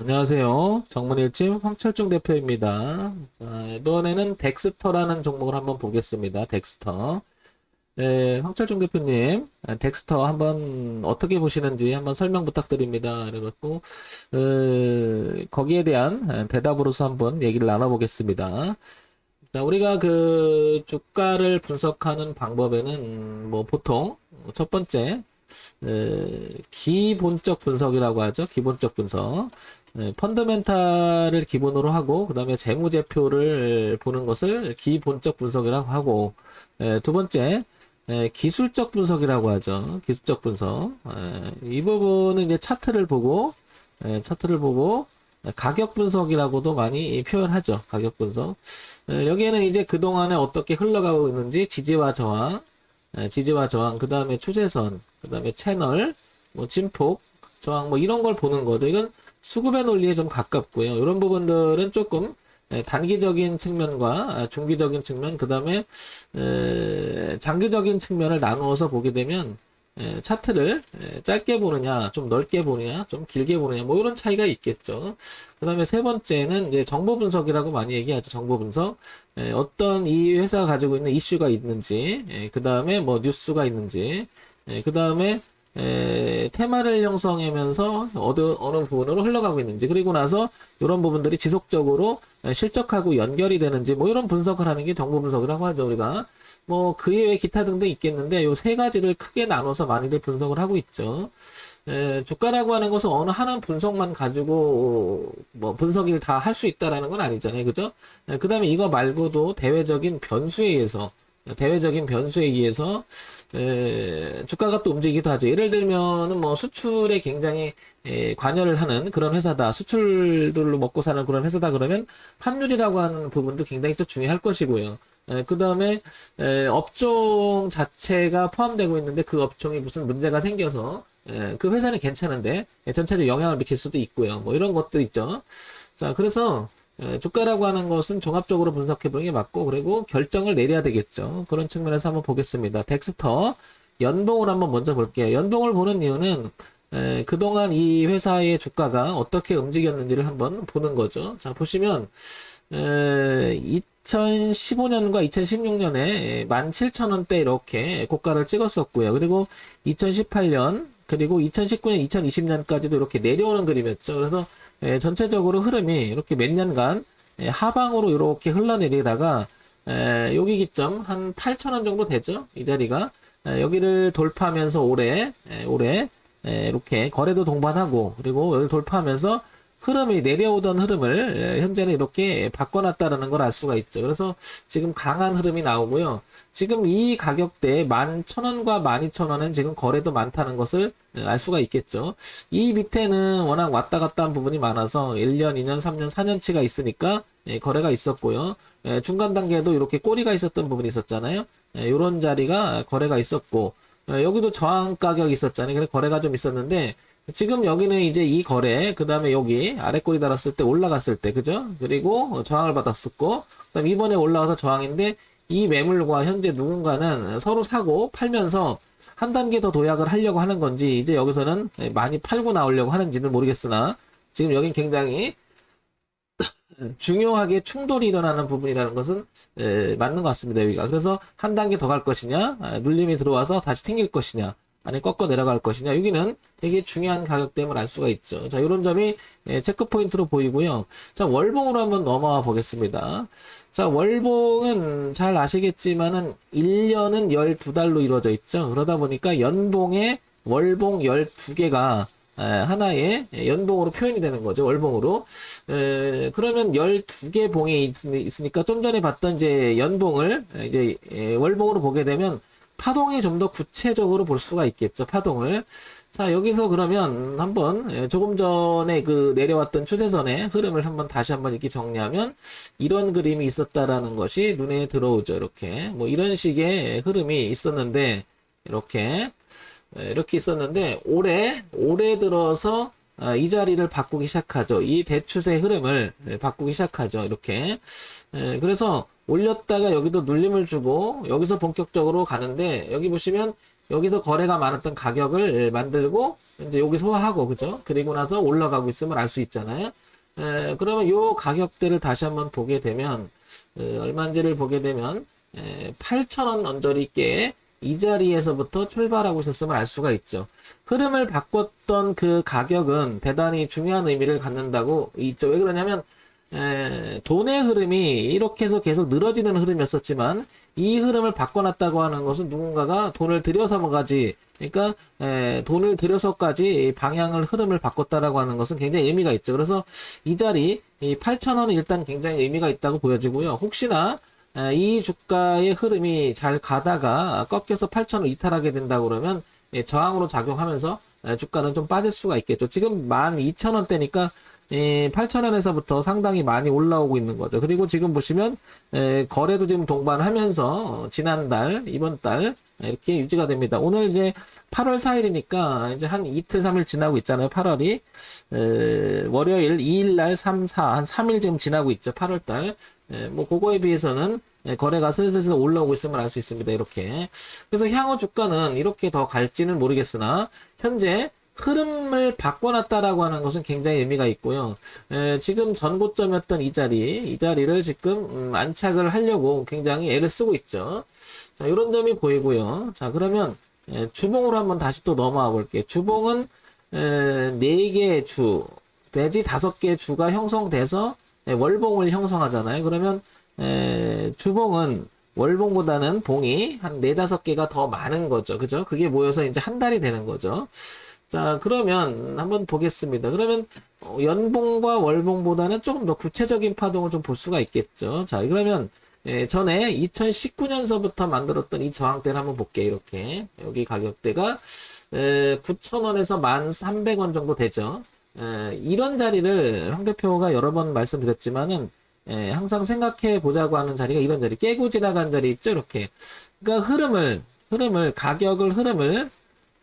안녕하세요. 정문일침 황철중 대표입니다. 아, 이번에는 덱스터라는 종목을 한번 보겠습니다. 덱스터. 네, 황철중 대표님, 아, 덱스터 한번 어떻게 보시는지 한번 설명 부탁드립니다. 그래갖고, 어, 거기에 대한 아, 대답으로서 한번 얘기를 나눠보겠습니다. 자, 우리가 그 주가를 분석하는 방법에는 뭐 보통 첫 번째, 에, 기본적 분석이라고 하죠. 기본적 분석. 에, 펀더멘탈을 기본으로 하고, 그 다음에 재무제표를 보는 것을 기본적 분석이라고 하고, 에, 두 번째, 에, 기술적 분석이라고 하죠. 기술적 분석. 에, 이 부분은 이제 차트를 보고, 에, 차트를 보고, 가격 분석이라고도 많이 표현하죠. 가격 분석. 에, 여기에는 이제 그동안에 어떻게 흘러가고 있는지 지지와 저항, 에, 지지와 저항, 그 다음에 추세선, 그 다음에 채널, 뭐 진폭, 저항, 뭐 이런 걸 보는 거죠. 이건 수급의 논리에 좀 가깝고요. 이런 부분들은 조금 에, 단기적인 측면과 아, 중기적인 측면, 그 다음에 장기적인 측면을 나누어서 보게 되면 에, 차트를 에, 짧게 보느냐, 좀 넓게 보느냐, 좀 길게 보느냐, 뭐 이런 차이가 있겠죠. 그 다음에 세 번째는 이제 정보 분석이라고 많이 얘기하죠. 정보 분석. 에, 어떤 이 회사가 가지고 있는 이슈가 있는지, 그 다음에 뭐 뉴스가 있는지, 그 다음에 테마를 형성하면서 어느, 어느 부분으로 흘러가고 있는지, 그리고 나서 이런 부분들이 지속적으로 에, 실적하고 연결이 되는지, 뭐 이런 분석을 하는 게 정보 분석이라고 하죠, 우리가. 뭐그 이외에 기타 등등 있겠는데 요 세 가지를 크게 나눠서 많이들 분석을 하고 있죠. 에, 주가라고 하는 것은 어느 하나 분석만 가지고 뭐 분석을 다 할 수 있다라는 건 아니잖아요. 그죠? 그 다음에 이거 말고도 대외적인 변수에 의해서 대외적인 변수에 의해서 에, 주가가 또 움직이기도 하죠. 예를 들면은 뭐 수출에 굉장히 에, 관여를 하는 그런 회사다. 수출들로 먹고 사는 그런 회사다 그러면 환율이라고 하는 부분도 굉장히 또 중요할 것이고요. 그 다음에 업종 자체가 포함되고 있는데 그 업종이 무슨 문제가 생겨서 에, 그 회사는 괜찮은데 에, 전체적으로 영향을 미칠 수도 있고요. 뭐 이런 것도 있죠. 자, 그래서 에, 주가라고 하는 것은 종합적으로 분석해 보는 게 맞고 그리고 결정을 내려야 되겠죠. 그런 측면에서 한번 보겠습니다. 덱스터 연봉을 한번 먼저 볼게요. 연봉을 보는 이유는 에, 그동안 이 회사의 주가가 어떻게 움직였는지를 한번 보는 거죠. 자, 보시면 에, 2015년과 2016년에 17,000원대 이렇게 고가를 찍었었고요. 그리고 2018년 그리고 2019년, 2020년까지도 이렇게 내려오는 그림이었죠. 그래서 에, 전체적으로 흐름이 이렇게 몇 년간 에, 하방으로 이렇게 흘러내리다가 에, 여기 기점 한 8,000원 정도 되죠. 이 자리가 에, 여기를 돌파하면서 올해 에, 올해 에, 이렇게 거래도 동반하고 그리고 여기를 돌파하면서 흐름이 내려오던 흐름을 에, 현재는 이렇게 바꿔놨다라는 걸 알 수가 있죠. 그래서 지금 강한 흐름이 나오고요. 지금 이 가격대에 11,000원과 12,000원은 지금 거래도 많다는 것을 에, 알 수가 있겠죠. 이 밑에는 워낙 왔다 갔다 한 부분이 많아서 1년, 2년, 3년, 4년치가 있으니까 예, 거래가 있었고요. 예, 중간 단계에도 이렇게 꼬리가 있었던 부분이 있었잖아요. 예, 이런 자리가 거래가 있었고 예, 여기도 저항 가격이 있었잖아요. 그래서 거래가 좀 있었는데 지금 여기는 이제 이 거래, 그 다음에 여기 아래 꼬리 달았을 때 올라갔을 때, 그죠? 그리고 저항을 받았었고, 그 다음 이번에 올라와서 저항인데, 이 매물과 현재 누군가는 서로 사고 팔면서 한 단계 더 도약을 하려고 하는 건지, 이제 여기서는 많이 팔고 나오려고 하는지는 모르겠으나, 지금 여긴 굉장히 중요하게 충돌이 일어나는 부분이라는 것은 에, 맞는 것 같습니다. 여기가. 그래서 한 단계 더 갈 것이냐, 아, 눌림이 들어와서 다시 튕길 것이냐, 아니 꺾어 내려갈 것이냐 여기는 되게 중요한 가격대임을 알 수가 있죠. 자 이런 점이 예, 체크 포인트로 보이고요. 자 월봉으로 한번 넘어와 보겠습니다. 자 월봉은 잘 아시겠지만은 1년은 12달로 이루어져 있죠. 그러다 보니까 연봉에 월봉 12개가 하나의 연봉으로 표현이 되는 거죠. 월봉으로. 에, 그러면 12개 봉이 있 으니까 좀 전에 봤던 이제 연봉을 이제 월봉으로 보게 되면 파동이 좀 더 구체적으로 볼 수가 있겠죠. 파동을. 자, 여기서 그러면 한번 조금 전에 그 내려왔던 추세선의 흐름을 한번 다시 한번 이렇게 정리하면 이런 그림이 있었다라는 것이 눈에 들어오죠. 이렇게. 뭐 이런 식의 흐름이 있었는데 이렇게 이렇게 있었는데 올해 올해 들어서 아, 이 자리를 바꾸기 시작하죠. 이 대추세 흐름을 바꾸기 시작하죠. 이렇게. 그래서 올렸다가 여기도 눌림을 주고 여기서 본격적으로 가는데 여기 보시면 여기서 거래가 많았던 가격을 예, 만들고 이제 여기 소화하고 그죠? 그리고 나서 올라가고 있음을 알 수 있잖아요. 에, 그러면 요 가격대를 다시 한번 보게 되면 에, 얼마인지를 보게 되면 8,000원 언저리 있게 이 자리에서부터 출발하고 있었음을 알 수가 있죠. 흐름을 바꿨던 그 가격은 대단히 중요한 의미를 갖는다고 있죠. 왜 그러냐면 에, 돈의 흐름이 이렇게 해서 계속 늘어지는 흐름이었었지만 이 흐름을 바꿔놨다고 하는 것은 누군가가 돈을 들여서까지 그러니까 에, 돈을 들여서까지 이 방향을 흐름을 바꿨다라고 하는 것은 굉장히 의미가 있죠. 그래서 이 자리 이 8,000원은 일단 굉장히 의미가 있다고 보여지고요. 혹시나 에, 이 주가의 흐름이 잘 가다가 꺾여서 8,000원 이탈하게 된다 그러면 예, 저항으로 작용하면서 에, 주가는 좀 빠질 수가 있겠죠. 지금 12,000원대니까 예, 8,000원에서부터 상당히 많이 올라오고 있는 거죠. 그리고 지금 보시면 에, 거래도 지금 동반하면서 어, 지난달, 이번 달 이렇게 유지가 됩니다. 오늘 이제 8월 4일이니까 이제 한 이틀, 3일 지나고 있잖아요. 8월이 에, 월요일 2일 날 3, 4, 한 3일 지금 지나고 있죠. 8월 달. 에, 뭐 그거에 비해서는 예, 거래가 슬슬슬 올라오고 있음을 알 수 있습니다. 이렇게. 그래서 향후 주가는 이렇게 더 갈지는 모르겠으나 현재 흐름을 바꿔놨다라고 하는 것은 굉장히 의미가 있고요. 에, 지금 전고점이었던 이 자리, 이 자리를 지금 음, 안착을 하려고 굉장히 애를 쓰고 있죠. 자, 이런 점이 보이고요. 자, 그러면 에, 주봉으로 한번 다시 또 넘어와 볼게요. 주봉은 에, 4개의 주, 내지 5개의 주가 형성돼서 에, 월봉을 형성하잖아요. 그러면 에, 주봉은 월봉보다는 봉이 한 4, 5개가 더 많은 거죠. 그죠? 그게 모여서 이제 한 달이 되는 거죠. 자, 그러면 한번 보겠습니다. 그러면 어, 연봉과 월봉보다는 조금 더 구체적인 파동을 좀 볼 수가 있겠죠. 자, 그러면 예, 전에 2019년서부터 만들었던 이 저항대를 한번 볼게요. 이렇게 여기 가격대가 9,000원에서 1,300원 정도 되죠. 에, 이런 자리를 황 대표가 여러 번 말씀드렸지만은 예, 항상 생각해 보자고 하는 자리가 이런 자리 깨고 지나간 자리 있죠. 이렇게 그러니까 흐름을 흐름을 가격을 흐름을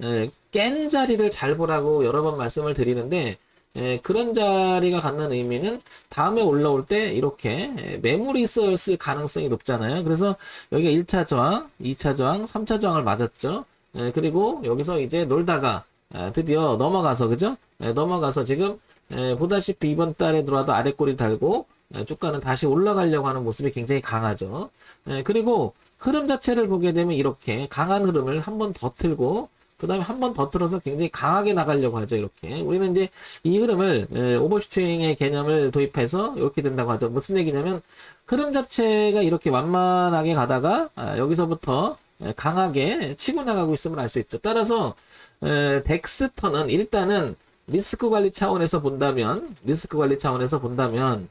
예, 깬 자리를 잘 보라고 여러 번 말씀을 드리는데 예, 그런 자리가 갖는 의미는 다음에 올라올 때 이렇게 예, 매물이 있었을 가능성이 높잖아요. 그래서 여기가 1차 저항, 2차 저항, 3차 저항을 맞았죠. 예, 그리고 여기서 이제 놀다가 아, 드디어 넘어가서 그죠? 예, 넘어가서 지금 예, 보다시피 이번 달에 들어와도 아래 꼬리 달고 예, 주가는 다시 올라가려고 하는 모습이 굉장히 강하죠. 예, 그리고 흐름 자체를 보게 되면 이렇게 강한 흐름을 한 번 더 틀고 그 다음에 한 번 더 틀어서 굉장히 강하게 나가려고 하죠. 이렇게 우리는 이제 이 흐름을 에, 오버슈팅의 개념을 도입해서 이렇게 된다고 하죠. 무슨 얘기냐면 흐름 자체가 이렇게 완만하게 가다가 아, 여기서부터 에, 강하게 치고 나가고 있음을 알 수 있죠. 따라서 에, 덱스터는 일단은 리스크 관리 차원에서 본다면 리스크 관리 차원에서 본다면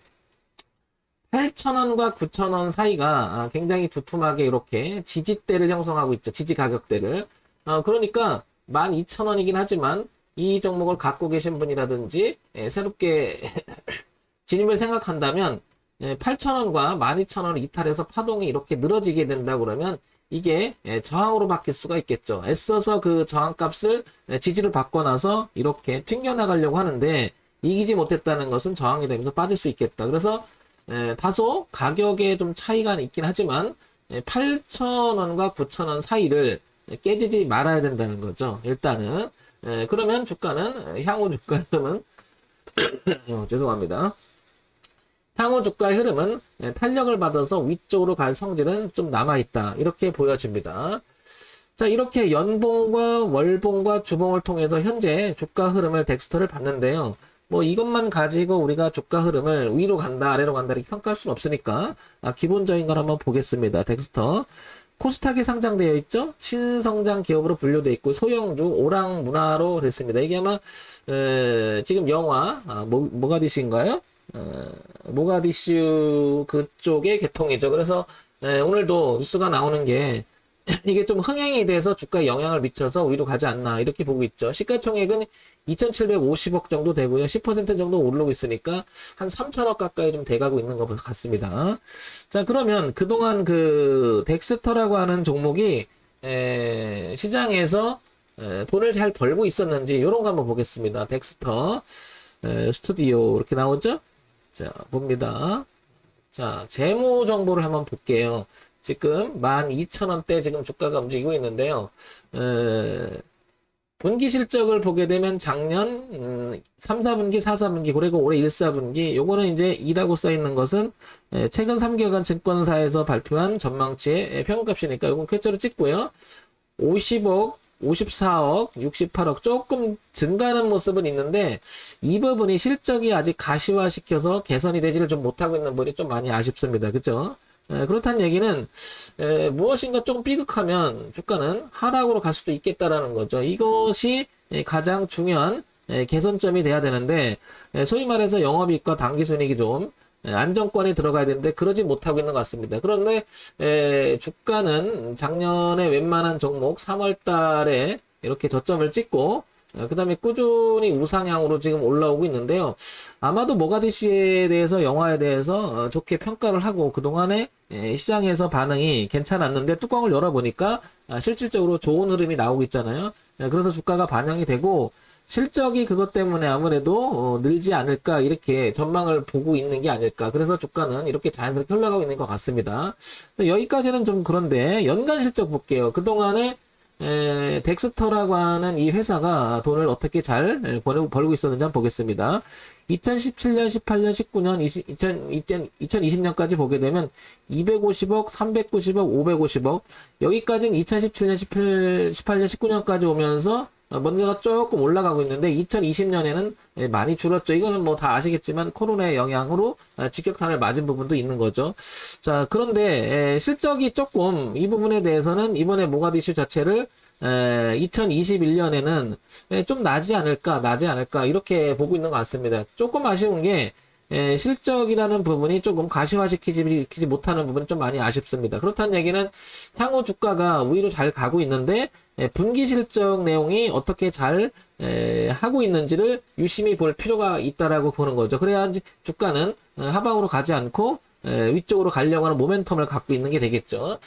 8,000원과 9,000원 사이가 아, 굉장히 두툼하게 이렇게 지지대를 형성하고 있죠. 지지 가격대를. 어, 그러니까 12,000원이긴 하지만 이 종목을 갖고 계신 분이라든지 예, 새롭게 진입을 생각한다면 예, 8,000원과 12,000원을 이탈해서 파동이 이렇게 늘어지게 된다 그러면 이게 예, 저항으로 바뀔 수가 있겠죠. 애써서 그 저항값을 예, 지지를 바꿔놔서 이렇게 튕겨나가려고 하는데 이기지 못했다는 것은 저항이 되면서 빠질 수 있겠다. 그래서 예, 다소 가격에 좀 차이가 있긴 하지만 예, 8,000원과 9,000원 사이를 깨지지 말아야 된다는 거죠. 일단은 예, 그러면 주가는 향후 주가 흐름은 어, 죄송합니다. 향후 주가의 흐름은 예, 탄력을 받아서 위쪽으로 갈 성질은 좀 남아있다. 이렇게 보여집니다. 자, 이렇게 연봉과 월봉과 주봉을 통해서 현재 주가 흐름을 덱스터를 봤는데요. 뭐 이것만 가지고 우리가 주가 흐름을 위로 간다, 아래로 간다 이렇게 평가할 수는 없으니까 아, 기본적인 걸 한번 보겠습니다. 덱스터. 코스닥에 상장되어 있죠. 신성장 기업으로 분류되어 있고 소형주 오랑 문화로 됐습니다. 이게 아마 에, 지금 영화 아, 모, 모가디슈인가요? 어, 모가디슈 그쪽의 개통이죠. 그래서 에, 오늘도 뉴스가 나오는 게 이게 좀 흥행이 돼서 주가에 영향을 미쳐서 위로 가지 않나 이렇게 보고 있죠. 시가총액은 2,750억 정도 되고요. 10% 정도 오르고 있으니까 한 3천억 가까이 좀 돼가고 있는 것 같습니다. 자 그러면 그동안 그 덱스터라고 하는 종목이 에, 시장에서 에, 돈을 잘 벌고 있었는지 이런 거 한번 보겠습니다. 덱스터 에, 스튜디오 이렇게 나오죠? 자 봅니다. 자 재무 정보를 한번 볼게요. 지금 12,000원대 지금 주가가 움직이고 있는데요. 에, 분기 실적을 보게 되면 작년 음, 3, 4분기, 4, 4분기 그리고 올해 1, 4분기 요거는 이제 2라고 써 있는 것은 에, 최근 3개월간 증권사에서 발표한 전망치의 평균값이니까 요건 쾌처로 찍고요. 50억, 54억, 68억 조금 증가하는 모습은 있는데 이 부분이 실적이 아직 가시화시켜서 개선이 되지를 좀 못하고 있는 부분이 좀 많이 아쉽습니다. 그죠? 에, 그렇다는 얘기는 에, 무엇인가 조금 삐걱하면 주가는 하락으로 갈 수도 있겠다라는 거죠. 이것이 에, 가장 중요한 에, 개선점이 돼야 되는데 에, 소위 말해서 영업이익과 당기순이익이 좀 에, 안정권에 들어가야 되는데 그러지 못하고 있는 것 같습니다. 그런데 에, 주가는 작년에 웬만한 종목 3월 달에 이렇게 저점을 찍고 그 다음에 꾸준히 우상향으로 지금 올라오고 있는데요. 아마도 모가디슈에 대해서 영화에 대해서 어, 좋게 평가를 하고 그동안에 에, 시장에서 반응이 괜찮았는데 뚜껑을 열어보니까 아, 실질적으로 좋은 흐름이 나오고 있잖아요. 에, 그래서 주가가 반영이 되고 실적이 그것 때문에 아무래도 어, 늘지 않을까 이렇게 전망을 보고 있는 게 아닐까. 그래서 주가는 이렇게 자연스럽게 흘러가고 있는 것 같습니다. 여기까지는 좀 그런데 연간 실적 볼게요. 그동안에 에, 덱스터라고 하는 이 회사가 돈을 어떻게 잘 에, 벌고, 벌고 있었는지 한번 보겠습니다. 2017년, 18년, 19년, 20, 2020, 2020 년까지 보게 되면 250억, 390억, 550억. 여기까지는 2017년, 18, 18년, 19년까지 오면서 어, 뭔가가 조금 올라가고 있는데 2020년에는 많이 줄었죠. 이거는 뭐 다 아시겠지만 코로나의 영향으로 어, 직격탄을 맞은 부분도 있는 거죠. 자, 그런데 에, 실적이 조금 이 부분에 대해서는 이번에 모가디슈 자체를 2021년에는 좀 나지 않을까, 나지 않을까 이렇게 보고 있는 것 같습니다. 조금 아쉬운 게 에, 실적이라는 부분이 조금 가시화시키지 시키지 못하는 부분은 좀 많이 아쉽습니다. 그렇다는 얘기는 향후 주가가 우위로 잘 가고 있는데 에, 분기 실적 내용이 어떻게 잘 에, 하고 있는지를 유심히 볼 필요가 있다라고 보는 거죠. 그래야 주가는 어, 하방으로 가지 않고 에, 위쪽으로 가려고 하는 모멘텀을 갖고 있는 게 되겠죠.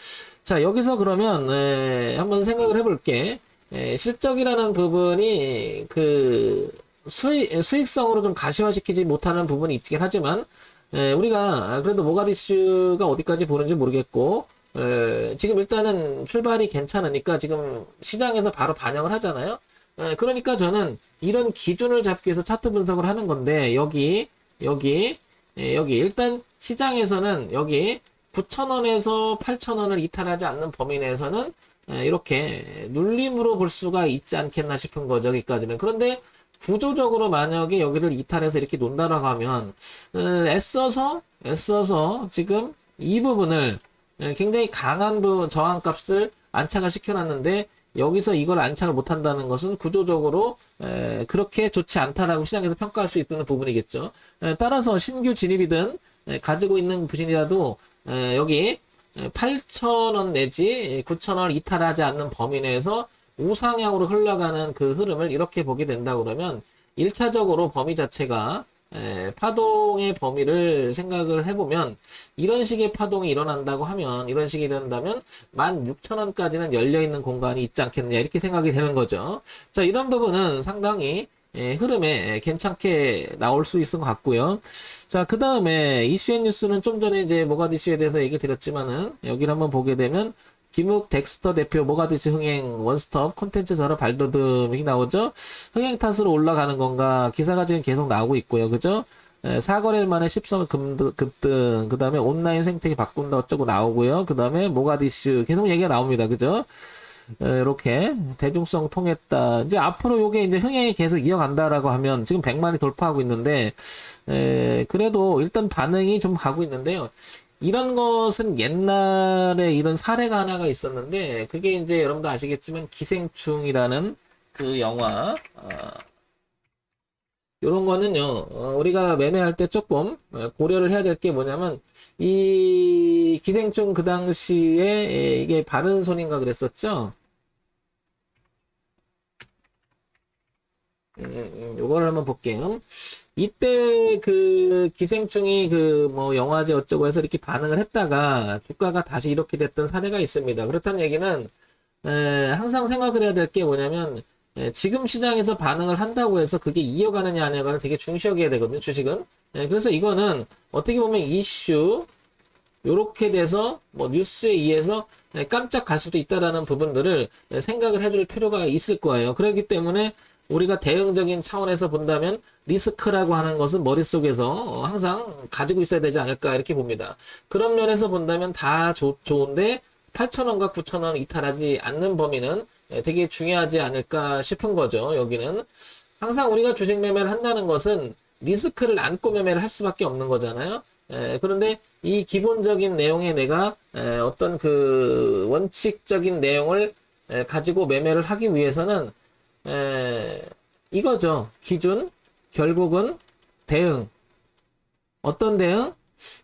자 여기서 그러면 에, 한번 생각을 해볼게. 에, 실적이라는 부분이 그 수익, 수익성으로 좀 가시화시키지 못하는 부분이 있긴 하지만, 에, 우리가 그래도 모가디슈가 어디까지 보는지 모르겠고, 에, 지금 일단은 출발이 괜찮으니까 지금 시장에서 바로 반영을 하잖아요. 에, 그러니까 저는 이런 기준을 잡기 위해서 차트 분석을 하는 건데, 여기, 여기, 에, 여기, 일단 시장에서는 여기 9,000원에서 8,000원을 이탈하지 않는 범위 내에서는 에, 이렇게 눌림으로 볼 수가 있지 않겠나 싶은 거죠, 여기까지는. 그런데 구조적으로 만약에 여기를 이탈해서 이렇게 논다라고 하면 어, 애써서 애써서 지금 이 부분을 예, 굉장히 강한 부 저항값을 안착을 시켜놨는데 여기서 이걸 안착을 못한다는 것은 구조적으로 에, 그렇게 좋지 않다라고 시장에서 평가할 수 있는 부분이겠죠. 에, 따라서 신규 진입이든 에, 가지고 있는 부진이라도 에, 여기 8,000원 내지 9,000원 이탈하지 않는 범위 내에서 우상향으로 흘러가는 그 흐름을 이렇게 보게 된다 그러면 1차적으로 범위 자체가 에, 파동의 범위를 생각을 해보면 이런 식의 파동이 일어난다고 하면 이런 식이 일어난다면 16,000원까지는 열려있는 공간이 있지 않겠느냐 이렇게 생각이 되는 거죠. 자 이런 부분은 상당히 에, 흐름에 괜찮게 나올 수 있을 것 같고요. 자, 그 다음에 이슈앤 뉴스는 좀 전에 이제 모가디슈에 대해서 얘기 드렸지만은 여기를 한번 보게 되면 김욱 덱스터 대표 모가디슈 흥행 원스톱 콘텐츠 저러 발돋움이 나오죠. 흥행 탓으로 올라가는 건가 기사가 지금 계속 나오고 있고요. 그죠? 에, 사거래일 만에 10선 급등, 급등, 그 다음에 온라인 생태계 바꾼다 어쩌고 나오고요. 그 다음에 모가디슈 계속 얘기가 나옵니다. 그죠? 이렇게 대중성 통했다. 이제 앞으로 요게 이제 흥행이 계속 이어간다라고 하면 지금 100만이 돌파하고 있는데 에, 그래도 일단 반응이 좀 가고 있는데요. 이런 것은 옛날에 이런 사례가 하나가 있었는데 그게 이제 여러분도 아시겠지만 기생충이라는 그 영화 어, 이런 거는요 어, 우리가 매매할 때 조금 어, 고려를 해야 될 게 뭐냐면 이 기생충 그 당시에 이게 바른 손인가 그랬었죠 음, 음, 요거를 한번 볼게요. 이때 그 기생충이 그 뭐 영화제 어쩌고 해서 이렇게 반응을 했다가 주가가 다시 이렇게 됐던 사례가 있습니다. 그렇다는 얘기는 에, 항상 생각을 해야 될 게 뭐냐면 에, 지금 시장에서 반응을 한다고 해서 그게 이어가느냐 아니냐가 되게 중시여겨야 되거든요. 주식은. 에, 그래서 이거는 어떻게 보면 이슈 요렇게 돼서 뭐 뉴스에 의해서 예, 깜짝 갈 수도 있다라는 부분들을 예, 생각을 해줄 필요가 있을 거예요. 그렇기 때문에 우리가 대응적인 차원에서 본다면 리스크라고 하는 것은 머릿속에서 어, 항상 가지고 있어야 되지 않을까 이렇게 봅니다. 그런 면에서 본다면 다 좋, 좋은데 8,000원과 9,000원 이탈하지 않는 범위는 예, 되게 중요하지 않을까 싶은 거죠. 여기는 항상 우리가 주식 매매를 한다는 것은 리스크를 안고 매매를 할 수밖에 없는 거잖아요. 에, 그런데 이 기본적인 내용에 내가 에, 어떤 그 원칙적인 내용을 에, 가지고 매매를 하기 위해서는 에, 이거죠. 기준, 결국은 대응. 어떤 대응?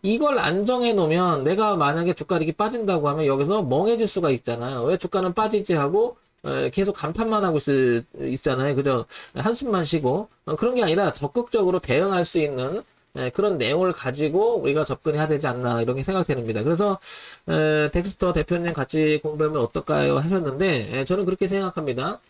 이걸 안 정해 놓으면 내가 만약에 주가 이렇게 빠진다고 하면 여기서 멍해질 수가 있잖아요. 왜 주가는 빠지지 하고 에, 계속 감탄만 하고 있을, 있잖아요. 그죠? 한숨만 쉬고. 어, 그런 게 아니라 적극적으로 대응할 수 있는 에, 그런 내용을 가지고 우리가 접근해야 되지 않나 이런 게 생각됩니다. 그래서 에, 덱스터 대표님 같이 공부하면 어떨까요 하셨는데 에, 저는 그렇게 생각합니다.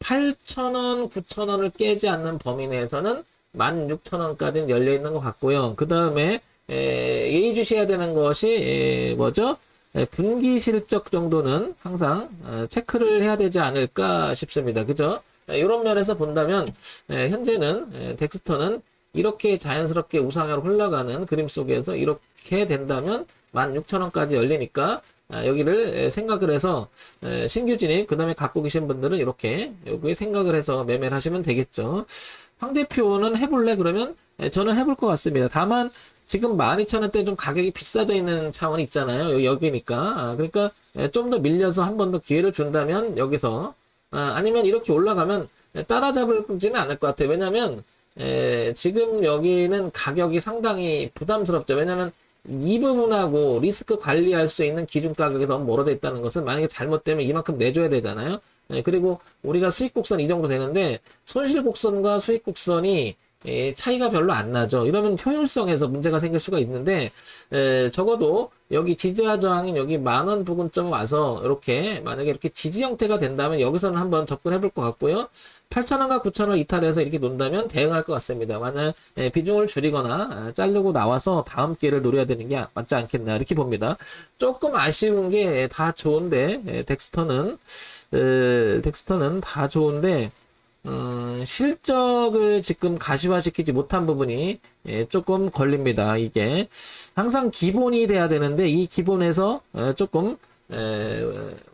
8,000원, 9,000원을 깨지 않는 범위 내에서는 16,000원까지는 열려 있는 것 같고요. 그 다음에 예의주시해야 되는 것이 에, 뭐죠? 에, 분기 실적 정도는 항상 어, 체크를 해야 되지 않을까 싶습니다. 그죠? 이런 면에서 본다면 에, 현재는 에, 덱스터는 이렇게 자연스럽게 우상향으로 흘러가는 그림 속에서 이렇게 된다면 16,000원까지 열리니까 아, 여기를 에, 생각을 해서 에, 신규 진입 그 다음에 갖고 계신 분들은 이렇게 여기에 생각을 해서 매매를 하시면 되겠죠. 황 대표는 해볼래 그러면 에, 저는 해볼 것 같습니다. 다만 지금 12,000원대 좀 가격이 비싸져 있는 차원이 있잖아요. 여기, 여기니까. 아, 그러니까 좀 더 밀려서 한 번 더 기회를 준다면 여기서 아, 아니면 이렇게 올라가면 따라잡을지는 않을 것 같아요. 왜냐면 에, 지금 여기는 가격이 상당히 부담스럽죠. 왜냐면 이 부분하고 리스크 관리할 수 있는 기준 가격이 너무 멀어져 있다는 것은 만약에 잘못되면 이만큼 내줘야 되잖아요. 에, 그리고 우리가 수익 곡선 이 정도 되는데 손실 곡선과 수익 곡선이 에, 차이가 별로 안 나죠. 이러면 효율성에서 문제가 생길 수가 있는데 에, 적어도 여기 지지와 저항인 여기 만원 부근점 와서 이렇게 만약에 이렇게 지지 형태가 된다면 여기서는 한번 접근해 볼 것 같고요. 8,000원과 9,000원 이탈해서 이렇게 논다면 대응할 것 같습니다. 만약 에, 비중을 줄이거나 아, 자르고 나와서 다음 기회를 노려야 되는 게 맞지 않겠나 이렇게 봅니다. 조금 아쉬운 게 다 좋은데 에, 덱스터는 에, 덱스터는 다 좋은데 음, 실적을 지금 가시화시키지 못한 부분이 예, 조금 걸립니다. 이게 항상 기본이 돼야 되는데 이 기본에서 어, 조금 에,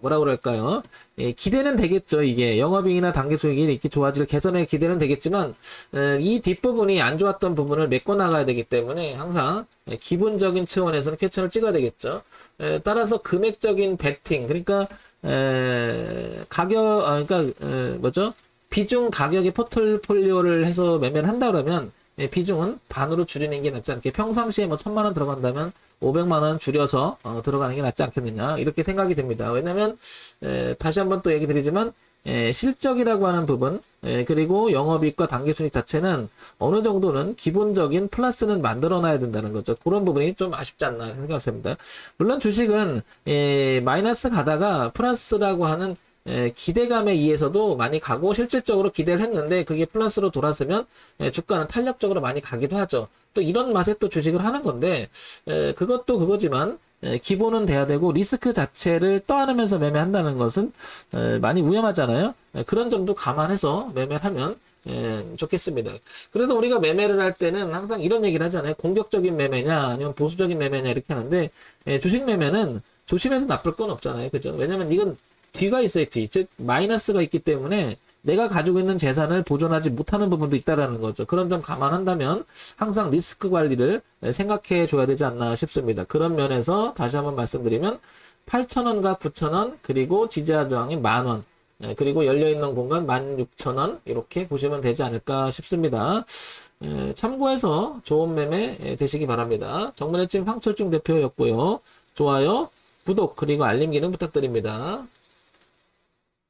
뭐라 그럴까요? 예, 기대는 되겠죠. 이게 영업이익이나 단기 수익이 이렇게 좋아질 개선의 기대는 되겠지만 에, 이 뒷부분이 안 좋았던 부분을 메꿔 나가야 되기 때문에 항상 예, 기본적인 차원에서는 캐치를 찍어야 되겠죠. 에, 따라서 금액적인 베팅 그러니까 에, 가격 아, 그러니까 에, 뭐죠? 비중 가격의 포트폴리오를 해서 매매를 한다 그러면 예, 비중은 반으로 줄이는 게 낫지 않게 평상시에 뭐 천만 원 들어간다면 500만 원 줄여서 어, 들어가는 게 낫지 않겠느냐 이렇게 생각이 됩니다. 왜냐하면 에, 다시 한번 또 얘기 드리지만 에, 실적이라고 하는 부분 에, 그리고 영업이익과 단기순이익 자체는 어느 정도는 기본적인 플러스는 만들어놔야 된다는 거죠. 그런 부분이 좀 아쉽지 않나 생각합니다. 물론 주식은 에, 마이너스 가다가 플러스라고 하는 에, 기대감에 의해서도 많이 가고 실질적으로 기대를 했는데 그게 플러스로 돌았으면 에, 주가는 탄력적으로 많이 가기도 하죠. 또 이런 맛에 또 주식을 하는 건데 에, 그것도 그거지만 에, 기본은 돼야 되고 리스크 자체를 떠안으면서 매매한다는 것은 에, 많이 위험하잖아요. 에, 그런 점도 감안해서 매매를 하면 예, 좋겠습니다. 그래서 우리가 매매를 할 때는 항상 이런 얘기를 하잖아요. 공격적인 매매냐, 아니면 보수적인 매매냐, 이렇게 하는데, 예, 주식 매매는 조심해서 나쁠 건 없잖아요. 그죠? 왜냐면 이건 뒤가 있어요, 뒤. 즉, 마이너스가 있기 때문에 내가 가지고 있는 재산을 보존하지 못하는 부분도 있다라는 거죠. 그런 점 감안한다면 항상 리스크 관리를 생각해 줘야 되지 않나 싶습니다. 그런 면에서 다시 한번 말씀드리면 8,000원과 9,000원 그리고 지지하 저항이 만원 예, 그리고 열려있는 공간 16,000원 이렇게 보시면 되지 않을까 싶습니다. 예, 참고해서 좋은 매매 예, 되시기 바랍니다. 정문의 찜 황철중 대표였고요. 좋아요, 구독 그리고 알림 기능 부탁드립니다.